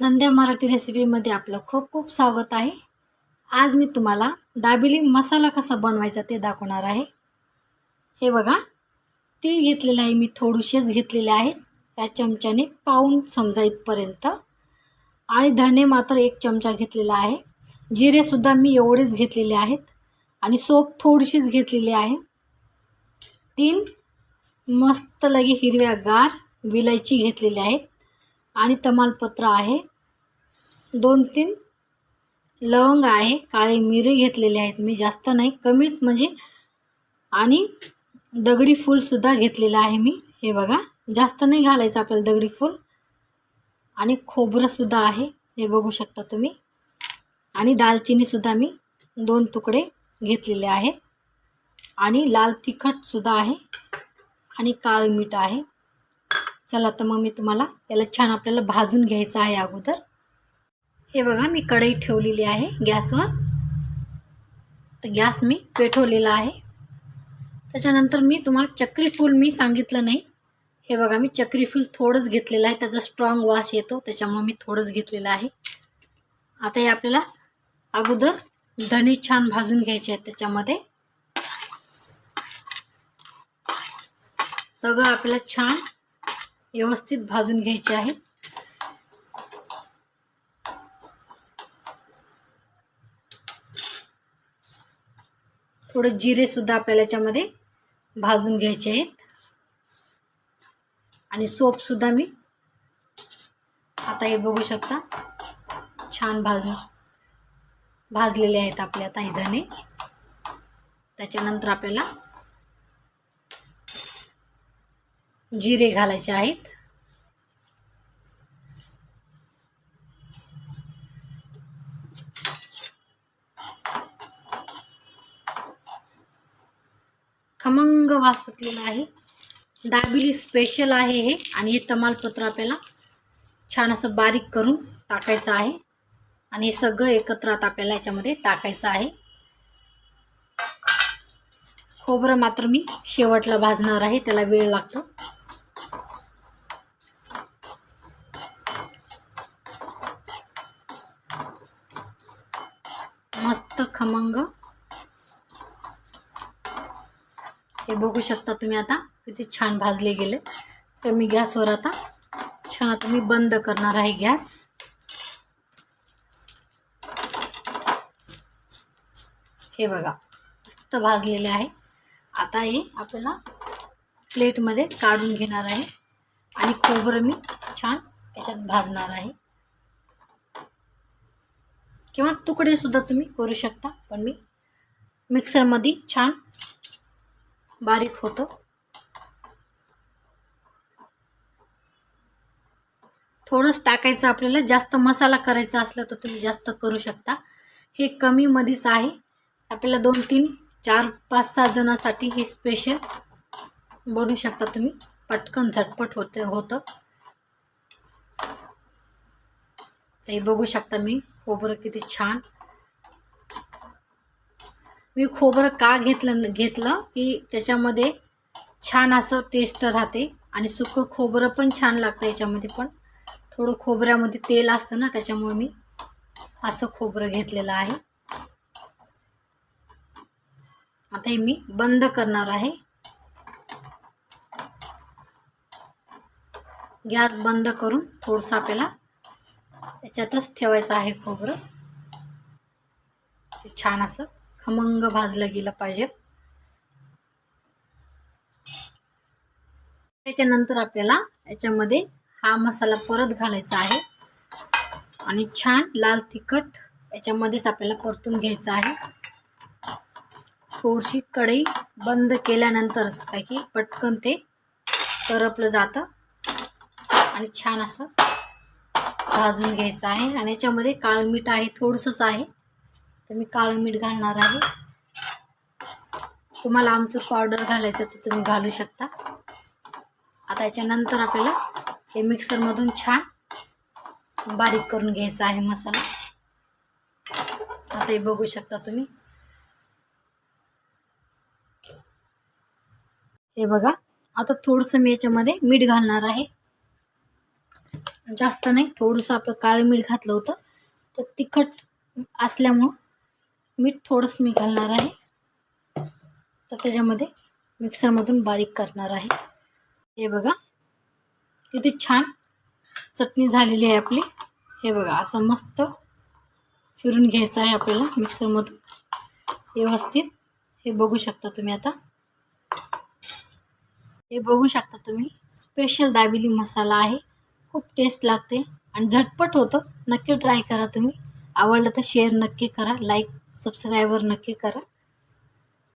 संध्या मराठी रेसिपीमध्ये आपलं खूप खूप स्वागत आहे. आज मी तुम्हाला दाबिली मसाला कसा बनवायचा ते दाखवणार आहे. हे बघा तीळ घेतलेलं आहे मी थोडीशीच घेतलेले आहे. त्या चमच्याने पाऊन समजा इथपर्यंत. आणि धणे मात्र एक चमचा घेतलेला आहे. जिरेसुद्धा मी एवढेच घेतलेले आहेत. आणि सोप थोडीशीच घेतलेली आहे. तीन मस्त लगे हिरव्या गार विलायची घेतलेली आहेत आणि तमालपत्र आहे. दोन तीन लवंग आहे काळे मिरे घेतलेले आहेत. मी जास्त नाही कमीच म्हणजे आणि दगडी फूलसुद्धा घेतलेलं आहे मी. हे बघा जास्त नाही घालायचं आपल्याला दगडी फूल. आणि खोबरंसुद्धा आहे हे बघू शकता तुम्ही. आणि दालचिनीसुद्धा मी दोन तुकडे घेतलेले आहेत. आणि लाल तिखटसुद्धा आहे आणि काळं मीठ आहे. चला तर मग मी तुम्हाला याला छान आपल्याला भाजून घ्यायचं आहे अगोदर. हे बघा मी कढई ठेवलेली आहे गॅसवर. तर गॅस मी पेठवलेला आहे. त्याच्यानंतर मी तुम्हाला चक्री फूल मी सांगितलं नाही. हे बघा मी चक्री फूल थोडंच घेतलेलं आहे. त्याचा स्ट्रॉंग वास येतो त्याच्यामुळे मी थोडंच घेतलेलं आहे. आता हे आपल्याला अगोदर धणे छान भाजून घ्यायचे आहेत त्याच्यामध्ये. सगळं आपल्याला छान व्यवस्थित भाजून घ्यायचे आहे. थोडं जिरेसुद्धा आपल्याला याच्यामध्ये भाजून घ्यायचे आहेत. आणि सोपसुद्धा मी आता हे बघू शकता. छान भाजून भाजलेले आहेत आपले आता हे धणे. त्याच्यानंतर आपल्याला जिरे घालायचे आहेत. खमंग वास सुटलेला आहे. दाबिली स्पेशल आहे हे आणि हे तमालपत्र आपल्याला छान असं बारीक करून टाकायचं आहे. आणि हे सगळं एकत्र आता आपल्याला याच्यामध्ये टाकायचं आहे. खोबरं मात्र मी शेवटला भाजणार आहे त्याला वेळ लागतो. मस्त खमंग हे बघू शकता तुम्ही आता किती छान भाजले गेले. तर मी गॅसवर आता छान आता मी बंद करणार आहे गॅस. हे बघा मस्त भाजलेले आहे. आता हे आपल्याला प्लेटमध्ये काढून घेणार आहे. आणि खोबरं मी छान याच्यात भाजणार आहे. किंवा तुकडेसुद्धा तुम्ही करू शकता पण मी मिक्सरमध्ये छान बारीक होतं. थोडंच टाकायचं आपल्याला जास्त मसाला करायचा असला तर तुम्ही जास्त करू शकता. हे कमी मधीच आहे. आपल्याला दोन तीन चार पाच सहा जणांसाठी हे स्पेशल बनवू शकता तुम्ही. पटकन झटपट होते होतं. ते बघू शकता मी. खोबरं किती छान मी खोबरं का घेतलं घेतलं की त्याच्यामध्ये छान असं टेस्ट राहते आणि सुकं खोबरं पण छान लागतं याच्यामध्ये पण. थोडं खोबऱ्यामध्ये तेल असतं ना त्याच्यामुळे मी असं खोबरं घेतलेलं आहे. आता हे मी बंद करणार आहे. गॅस बंद करून थोडंसं आपल्याला याच्यातच ठेवायचं आहे खोबरं. ते छान असं खमंग भाजलं गेलं पाहिजे. त्याच्यानंतर आपल्याला याच्यामध्ये हा मसाला परत घालायचा आहे. आणि छान लाल तिखट याच्यामध्येच आपल्याला परतून घ्यायचं आहे. थोडीशी कढई बंद केल्यानंतरच काय की पटकन ते करपलं जातं. आणि छान असं भाजून घ्यायचं आहे. आणि याच्यामध्ये काळं मीठ आहे थोडंसंच आहे. तर मी काळं मीठ घालणार आहे. तुम्हाला आमचं पावडर घालायचं तर तुम्ही घालू शकता. आता याच्यानंतर आपल्याला हे मिक्सरमधून छान बारीक करून घ्यायचा आहे मसाला. आता हे बघू शकता तुम्ही. हे बघा आता थोडंसं मी याच्यामध्ये मीठ घालणार आहे. जास्त नाही थोडंसं आपलं काळं मीठ घातलं होतं. तर तिखट असल्यामुळं मीठ थोडंच मी घालणार आहे. तर त्याच्यामध्ये मिक्सरमधून बारीक करणार आहे. हे बघा किती छान चटणी झालेली आहे आपली. हे बघा असं मस्त फिरून घ्यायचं आहे आपल्याला मिक्सरमधून. व्यवस्थित. हे बघू शकता तुम्ही आता. हे बघू शकता तुम्ही. स्पेशल दाबिली मसाला आहे. खूप टेस्ट लागते. आणि झटपट होतं. नक्की ट्राय करा तुम्ही. आवडलं तर शेअर नक्की करा. लाईक सबस्क्रायबर नक्की करा.